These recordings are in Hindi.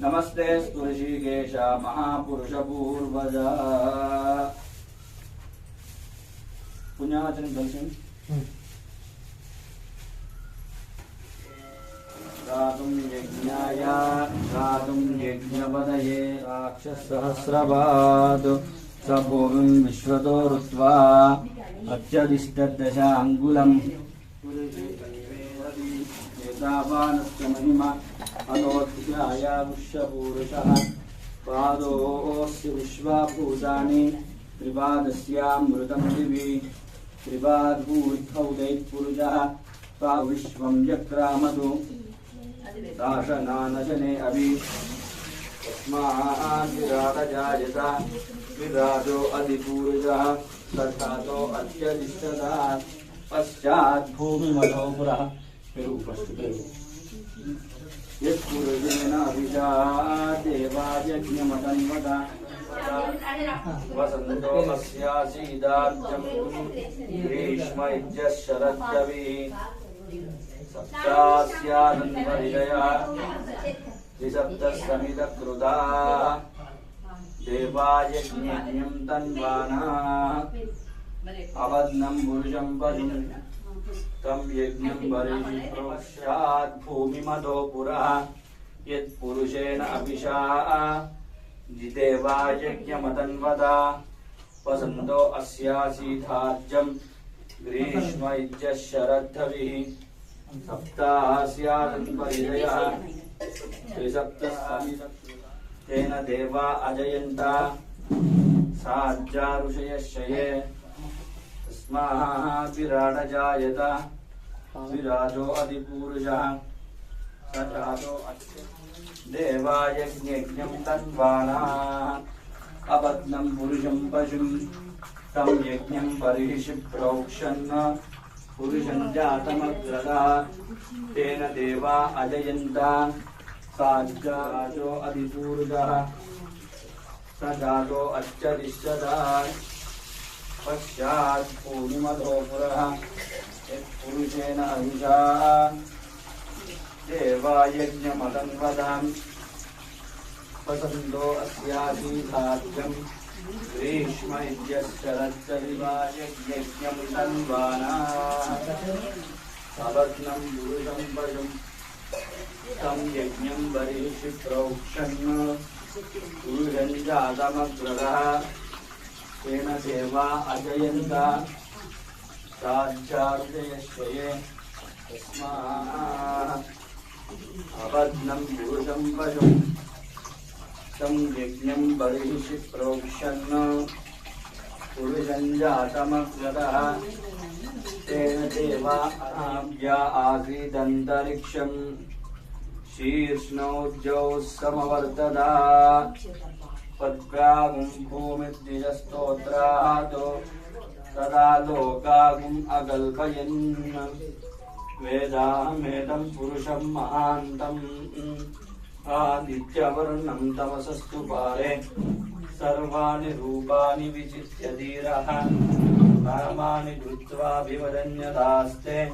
नमस्ते ऋषिकेश महापुरुषपूर्वज। पुण्यावचनं दर्शन्। गातुं यज्ञाय गातुं यज्ञपदये राक्षसहस्रपात् स भूमिं विश्वतो ऋत्वा अत्यधिष्ठदश अङ्गुलम् महिमा अनोध्याय पुष्यपूरुषः पादोऽस्य विश्वाभूतानि त्रिपादस्यामृतं दिवि त्रिपादभूर्थौ दैत्पुरुषः सा विश्वं जक्रामतु दाशनानशने अभि तस्माद्विराटजायत विराजो अधिपूरुषः तथातो अत्यधिष्ठता पश्चात् भूमिमधो पेरु फस्ट् पेरु यत्पुरुषेण अभिषा देवायज्ञमतन्वत वसन्तो अस्यासीदार्जम् ग्रीष्म इत्यः शरद्यविः सप्तास्यादन्वरिदयः देवायज्ञं तन्वाना। अवद्नं पुरुषं पशुं तं यज्ञं प्रोक्ष्यात् भूमिमदो पुरः यत्पुरुषेण अभिषा जिदेवायज्ञमतन्वदा वसन्तो अस्यासीधार्जम् ग्रीष्म इत्यः शरद्धविः सप्तास्यादन्वरिदयः तेन देवा अजयन्ता साज्जाऋषयशये तस्माः विराडजायत। विराजो अधिपूरुषः स जातो अस्य देवायज्ञं तन्वानाः अबध्नं पुरुषं पशुं तं पुरुषं जातमग्रतः तेन देवा अजयन्ता। साज्जाजो अधिपूरुषः स जातो अच्चरिष्यता। पश्चात् पूर्णिमधो पुरः यत्पुरुषेण अभिषा देवायज्ञमदन्वदाम् वसन्तो अस्यासीधाद्यम् ग्रीष्म इत्यश्चरच्चरिवायज्ञं तन्वाना सवग्नं पुरुषं पशुं तं यज्ञं बर्हिषि प्रोक्षन्। पुरुषं जातमग्रतः तेन देवा अजयन्त साध्यार्जयश्वये तस्मात् अबध्नं पुरुषं पशुं तं यज्ञं बर्हिषि प्रोक्षन् पुरुषं जातमग्रतः तेन देवा अनाभ्या आसीदन्तरिक्षम्। शीर्ष्णौद्यौ समवर्तदा पद्भ्यागुं भूमिद्विजस्तोत्रातो तदा लोकागुम् अकल्पयन् वेदाहमेदं पुरुषं महान्तम्। आदित्यवर्णं तमसस्तु पारे सर्वाणि रूपाणि विचित्य धीरः। नामानि धृत्वाभिवदन्यदास्ते।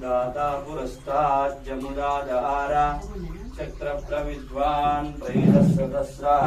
दाता पुरस्ताज्जमुदादहार चक्रप्रविद्वान् प्रैरसदस्रः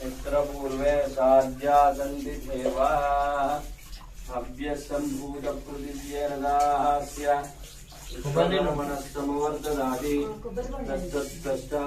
यत्र पूर्वे साध्यासन्ति देवाः अभ्यसम्भूतपृथिव्यरदास्य मनः समवर्तदाति तत्तत्तष्टा